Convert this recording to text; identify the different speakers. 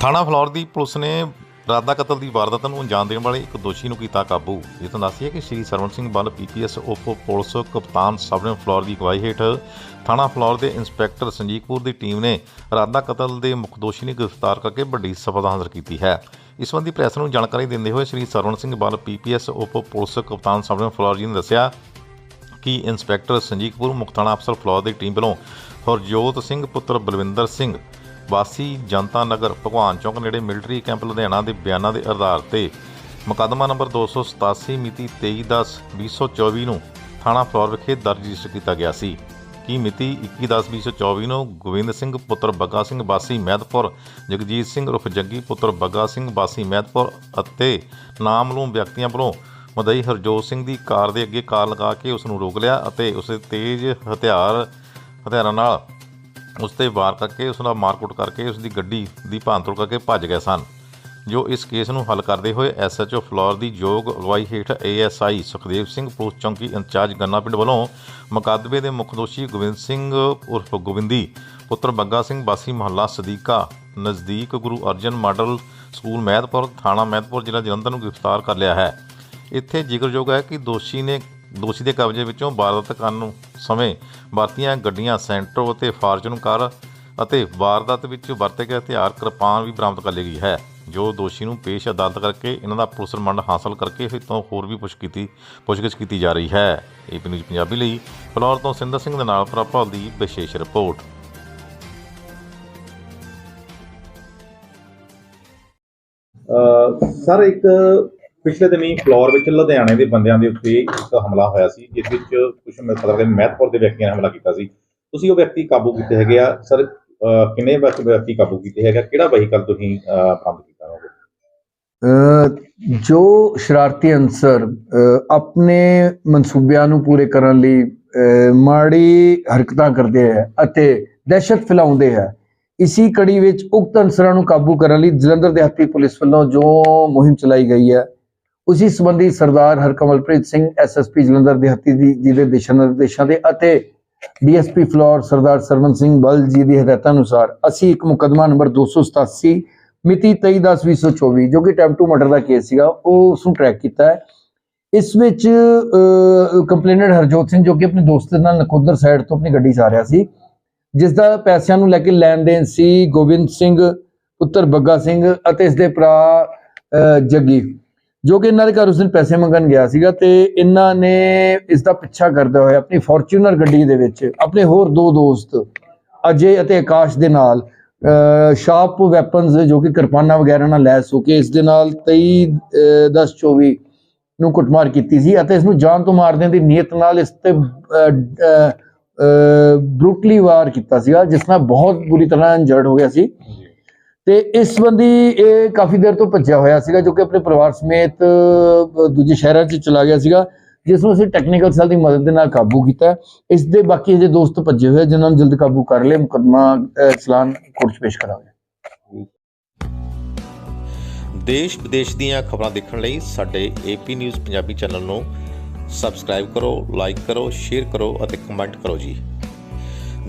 Speaker 1: ਥਾਣਾ ਫਲੌਰ ਦੀ ਪੁਲਿਸ ਨੇ ਰਾਦਾ ਕਤਲ ਦੀ ਵਾਰਦਾਤ ਨੂੰ ਅੰਜਾਮ ਦੇਣ ਵਾਲੇ ਇੱਕ ਦੋਸ਼ੀ ਨੂੰ ਕੀਤਾ ਕਾਬੂ। ਇਹ ਤਾਂ ਦੱਸਿਆ ਕਿ ਸ਼੍ਰੀ ਸਰਵਣ ਸਿੰਘ ਬੱਲ ਪੀਪੀਐਸ, ਉਪ ਪੁਲਿਸ ਕਪਤਾਨ ਸਬਨ ਫਲੌਰ ਦੀ ਅਗਵਾਈ ਹੇਠ ਥਾਣਾ ਫਲੌਰ ਦੇ ਇੰਸਪੈਕਟਰ ਸੰਜੀਕਪੁਰ ਦੀ ਟੀਮ ਨੇ ਰਾਦਾ ਕਤਲ ਦੇ ਮੁੱਖ ਦੋਸ਼ੀ ਨੂੰ ਗ੍ਰਿਫਤਾਰ ਕਰਕੇ ਵੱਡੀ ਸਫਲਤਾ ਹਾਸਲ ਕੀਤੀ ਹੈ। ਇਸ ਸੰਬੰਧੀ ਪ੍ਰੈਸ ਨੂੰ ਜਾਣਕਾਰੀ ਦਿੰਦੇ ਹੋਏ ਸ਼੍ਰੀ ਸਰਵਣ ਸਿੰਘ ਬੱਲ ਪੀਪੀਐਸ, ਉਪ ਪੁਲਿਸ ਕਪਤਾਨ ਸਬਨ ਫਲੌਰ ਜੀ ਨੇ ਦੱਸਿਆ ਕਿ ਇੰਸਪੈਕਟਰ ਸੰਜੀਕਪੁਰ ਮੁਖਤਾਨਾ ਅਫਸਰ ਫਲੌਰ ਦੀ ਟੀਮ ਵੱਲੋਂ ਹਰਜੋਤ ਸਿੰਘ ਪੁੱਤਰ ਬਲਵਿੰਦਰ ਸਿੰਘ, ਵਾਸੀ ਜਨਤਾ ਨਗਰ ਭਗਵਾਨ ਚੌਂਕ ਨੇੜੇ ਮਿਲਟਰੀ ਕੈਂਪ ਲੁਧਿਆਣਾ ਦੇ ਬਿਆਨਾਂ ਦੇ ਆਧਾਰ ਤੇ ਮੁਕੱਦਮਾ ਨੰਬਰ 287 ਮਿਤੀ 23/10/2024 ਨੂੰ ਥਾਣਾ ਫਲੌਰ ਵਿਖੇ ਦਰਜ ਰਜਿਸਟਰ ਕੀਤਾ ਗਿਆ ਸੀ। ਕਿ ਮਿਤੀ 21/10/2024 ਨੂੰ ਗੋਬਿੰਦ ਸਿੰਘ ਪੁੱਤਰ ਬੱਗਾ ਸਿੰਘ ਵਾਸੀ ਮਹਿਦਪੁਰ ਜਗਜੀਤ ਸਿੰਘ ਉਰਫ ਜੱਗੀ ਪੁੱਤਰ ਬੱਗਾ ਸਿੰਘ ਵਾਸੀ ਮਹਿਦਪੁਰ ਅਤੇ ਨਾਮਲੂਮ ਵਿਅਕਤੀਆਂ ਵੱਲੋਂ ਮਦਈ ਹਰਜੋਤ ਸਿੰਘ ਦੀ ਕਾਰ ਦੇ ਅੱਗੇ ਕਾਰ ਲਗਾ ਕੇ ਉਸ ਨੂੰ ਰੋਕ ਲਿਆ ਅਤੇ ਉਸ ਤੇਜ਼ ਹਥਿਆਰ, ਹਥਿਆਰਾਂ ਨਾਲ ਉਸ ਤੇ ਵਾਰ ਕਰਕੇ ਉਸ ਦਾ ਮਾਰਕੁੱਟ ਕਰਕੇ ਉਸ ਦੀ ਗੱਡੀ ਦੀ ਭਾਂਤੋੜ ਕਰਕੇ ਭੱਜ ਗਏ ਸਨ, ਜੋ ਇਸ ਕੇਸ ਨੂੰ ਹੱਲ ਕਰਦੇ ਹੋਏ ਐਸਐਚਓ ਫਲੋਰ ਦੀ ਯੋਗ ਅਗਵਾਈ ਹੇਠ ਏਐਸਆਈ ਸੁਖਦੇਵ ਸਿੰਘ, ਪੁਲਿਸ ਚੌਂਕੀ ਇੰਚਾਰਜ ਗੰਨਾ ਪਿੰਡ ਵੱਲੋਂ ਮੁਕੱਦਮੇ ਦੇ ਮੁੱਖ ਦੋਸ਼ੀ ਗੋਬਿੰਦ ਸਿੰਘ ਉਰਫ ਗੋਬਿੰਦੀ, ਪੁੱਤਰ ਬੱਗਾ ਸਿੰਘ ਬਾਸੀ ਮਹੱਲਾ ਸਦੀਕਾ, ਨਜ਼ਦੀਕ ਗੁਰੂ ਅਰਜਨ ਮਾਡਲ ਸਕੂਲ ਮਹਿਦਪੁਰ ਥਾਣਾ ਮਹਿਦਪੁਰ ਜ਼ਿਲ੍ਹਾ ਜਲੰਧਰ ਨੂੰ ਗ੍ਰਿਫਤਾਰ ਕਰ ਲਿਆ ਹੈ। ਇੱਥੇ ਜ਼ਿਕਰਯੋਗ ਹੈ ਕਿ ਦੋਸ਼ੀ ਨੇ, ਦੋਸ਼ੀ ਦੇ ਕਬਜ਼ੇ ਵਿੱਚੋਂ ਵਾਰਦਾਤ ਕਰਨ ਸਮੇਂ ਵਰਤੀਆਂ ਗੱਡੀਆਂ, ਸੈਂਟਰੋ ਅਤੇ ਫਾਰਚੂਨ ਕਾਰ ਅਤੇ ਵਾਰਦਾਤ ਵਿੱਚ ਵਰਤੇ ਗਏ ਹਥਿਆਰ ਕਿਰਪਾਨ ਵੀ ਬਰਾਮਦ ਕਰ ਲਈ ਗਈ ਹੈ, ਜੋ ਦੋਸ਼ੀ ਨੂੰ ਪੇਸ਼ ਅਦਾਲਤ ਕਰਕੇ ਇਹਨਾਂ ਦਾ ਪੁਲਿਸ ਰਿਮਾਂਡ ਹਾਸਲ ਕਰਕੇ ਫਿਰ ਤੋਂ ਹੋਰ ਵੀ ਪੁੱਛ ਕੀਤੀ, ਪੁੱਛਗਿੱਛ ਕੀਤੀ ਜਾ ਰਹੀ ਹੈ। ਏਪੀ ਨਿਊਜ਼ ਪੰਜਾਬੀ ਲਈ ਫਲੋਰ ਤੋਂ ਸਿੰਦਰ ਸਿੰਘ ਦੇ ਨਾਲ ਪ੍ਰਭਾਲ ਦੀ ਵਿਸ਼ੇਸ਼ ਰਿਪੋਰਟ।
Speaker 2: ਸਰ, ਇੱਕ ਪਿਛਲੇ ਦਿਨੀ ਫਲੋਰ ਵਿੱਚ ਲੁਧਿਆਣੇ ਦੇ ਬੰਦਿਆਂ ਦੇ ਉੱਤੇ ਇੱਕ ਹਮਲਾ ਹੋਇਆ ਸੀ ਜਿਸ ਵਿੱਚ ਕੁਝ ਮੈਨੂੰ ਪਤਾ ਮਹਿਤਪੁਰ ਦੇ ਵਿਅਕਤੀਆਂ ਨੇ ਹਮਲਾ ਕੀਤਾ ਸੀ। ਤੁਸੀਂ ਉਹ ਵਿਅਕਤੀ ਕਾਬੂ ਕੀਤੇ ਹੈਗੇ ਆ? ਸਰ ਕਿੰਨੇ ਵਿਅਕਤੀ ਕਾਬੂ ਕੀਤੇ ਹੈਗਾ ਕਿਹੜਾ ਵਹੀਕਲ ਤੁਸੀਂ ਬਰਾਮਦ ਕੀਤਾ ਹੋਵੇ
Speaker 3: ਜੋ ਸ਼ਰਾਰਤੀ ਅਨਸਰ ਅ, ਆਪਣੇ ਮਨਸੂਬਿਆਂ ਨੂੰ ਪੂਰੇ ਕਰਨ ਲਈ ਅ, ਮਾੜੀ ਹਰਕਤਾਂ ਕਰਦੇ ਹੈ ਅਤੇ ਦਹਿਸ਼ਤ ਫੈਲਾਉਂਦੇ ਹੈ ਇਸੀ ਕੜੀ ਵਿੱਚ ਉਕਤ ਅਨਸਰਾਂ ਨੂੰ ਕਾਬੂ ਕਰਨ ਲਈ ਜਲੰਧਰ ਦਿਹਾਤੀ ਪੁਲਿਸ ਵੱਲੋਂ ਜੋ ਮੁਹਿੰਮ ਚਲਾਈ ਗਈ ਹੈ ਉਸੇ ਸੰਬੰਧੀ ਸਰਦਾਰ ਹਰਕਮਲਪ੍ਰੀਤ ਸਿੰਘ ਐਸਐਸਪੀ ਜਲੰਧਰ ਦਿਹਾਤੀ ਦੀ ਜੀ ਦੇ ਦਿਸ਼ਾ ਨਿਰਦੇਸ਼ਾਂ ਦੇ ਅਤੇ ਡੀਐਸਪੀ ਫਲੋਰ ਸਰਦਾਰ ਸਰਵਨ ਸਿੰਘ ਬਲ ਜੀ ਦੀ ਹਦਾਇਤਾਂ ਅਨੁਸਾਰ ਅਸੀਂ ਇੱਕ ਮੁਕੱਦਮਾ ਨੰਬਰ 287 ਮਿਤੀ 23/10/2024 ਜੋ ਕਿ ਟੈਂਪ ਟੂ ਮਰਡਰ ਦਾ ਕੇਸ ਸੀਗਾ ਉਹ ਉਸ ਨੂੰ ਟਰੈਕ ਕੀਤਾ ਹੈ। ਇਸ ਵਿੱਚ ਕੰਪਲੇਨਰ ਹਰਜੋਤ ਸਿੰਘ ਜੋ ਕਿ ਆਪਣੇ ਦੋਸਤ ਦੇ ਨਾਲ ਨਕੋਦਰ ਸਾਈਡ ਤੋਂ ਆਪਣੀ ਗੱਡੀ 'ਚ ਆ ਰਿਹਾ ਸੀ ਜਿਸ ਦਾ ਪੈਸਿਆਂ ਨੂੰ ਲੈ ਕੇ ਲੈਣ ਦੇਣ ਸੀ ਗੋਬਿੰਦ ਸਿੰਘ ਪੁੱਤਰ ਬੱਗਾ ਸਿੰਘ ਅਤੇ ਇਸ ਦੇ ਭਰਾ ਅ, ਜੱਗੀ। ਜੋ ਕਿ ਇਹਨਾਂ ਦੇ ਘਰ ਉਸ ਦਿਨ ਪੈਸੇ ਮੰਗਣ ਗਿਆ ਸੀਗਾ ਤੇ ਇਹਨਾਂ ਨੇ ਇਸ ਦਾ ਪਿੱਛਾ ਕਰਦੇ ਹੋਏ ਆਪਣੀ ਫੋਰਚੂਨਰ ਗੱਡੀ ਦੇ ਵਿੱਚ ਆਪਣੇ ਹੋਰ ਦੋ ਦੋਸਤ, ਅਜੇ ਅਤੇ ਆਕਾਸ਼ ਦੇ ਨਾਲ ਸ਼ਾਰਪ ਵੈਪਨਸ ਜੋ ਕਿ ਕਿਰਪਾਨਾਂ ਵਗੈਰਾ ਨਾਲ ਲੈਸ ਹੋ ਕੇ ਇਸ ਦੇ ਨਾਲ 23 10 24 ਨੂੰ ਕੁੱਟਮਾਰ ਕੀਤੀ ਸੀ ਅਤੇ ਇਸ ਨੂੰ ਜਾਨ ਤੋਂ ਮਾਰ ਦੇਣ ਦੀ ਨੀਅਤ ਨਾਲ ਇਸ ਤੇ ਬਰੂਟਲੀ ਵਾਰ ਕੀਤਾ ਸੀਗਾ, ਜਿਸ ਨਾਲ ਬਹੁਤ ਬੁਰੀ ਤਰ੍ਹਾਂ ਇੰਜਰਡ ਹੋ ਗਿਆ ਸੀ। ਤੇ ਇਸ ਸੰਬੰਧੀ ਇਹ ਕਾਫੀ ਦੇਰ ਤੋਂ ਭੱਜਿਆ ਹੋਇਆ ਸੀਗਾ ਜੋ ਕਿ ਆਪਣੇ ਪਰਿਵਾਰ ਸਮੇਤ ਦੂਜੇ ਸ਼ਹਿਰਾਂ 'ਚ ਚਲਾ ਗਿਆ ਸੀਗਾ ਜਿਸ ਨੂੰ ਅਸੀਂ ਟੈਕਨੀਕਲ ਸੈੱਲ ਦੀ ਮਦਦ ਦੇ ਨਾਲ ਕਾਬੂ ਕੀਤਾ ਇਸ ਦੇ ਬਾਕੀ ਅਜੇ ਦੋਸਤ ਭੱਜੇ ਹੋਏ ਆ, ਜਿਨ੍ਹਾਂ ਨੂੰ ਜਲਦ ਕਾਬੂ ਕਰ ਲਿਆ ਮੁਕੱਦਮਾ ਚਲਾਨ ਕੋਰਟ 'ਚ ਪੇਸ਼ ਕਰਾਂਗੇ।
Speaker 1: ਦੇਸ਼ ਵਿਦੇਸ਼ ਦੀਆਂ ਖਬਰਾਂ ਦੇਖਣ ਲਈ ਸਾਡੇ ਏਪੀ ਨਿਊਜ਼ ਪੰਜਾਬੀ ਚੈਨਲ ਨੂੰ ਸਬਸਕ੍ਰਾਈਬ ਕਰੋ ਲਾਈਕ ਕਰੋ ਸ਼ੇਅਰ ਕਰੋ ਅਤੇ ਕਮੈਂਟ ਕਰੋ ਜੀ।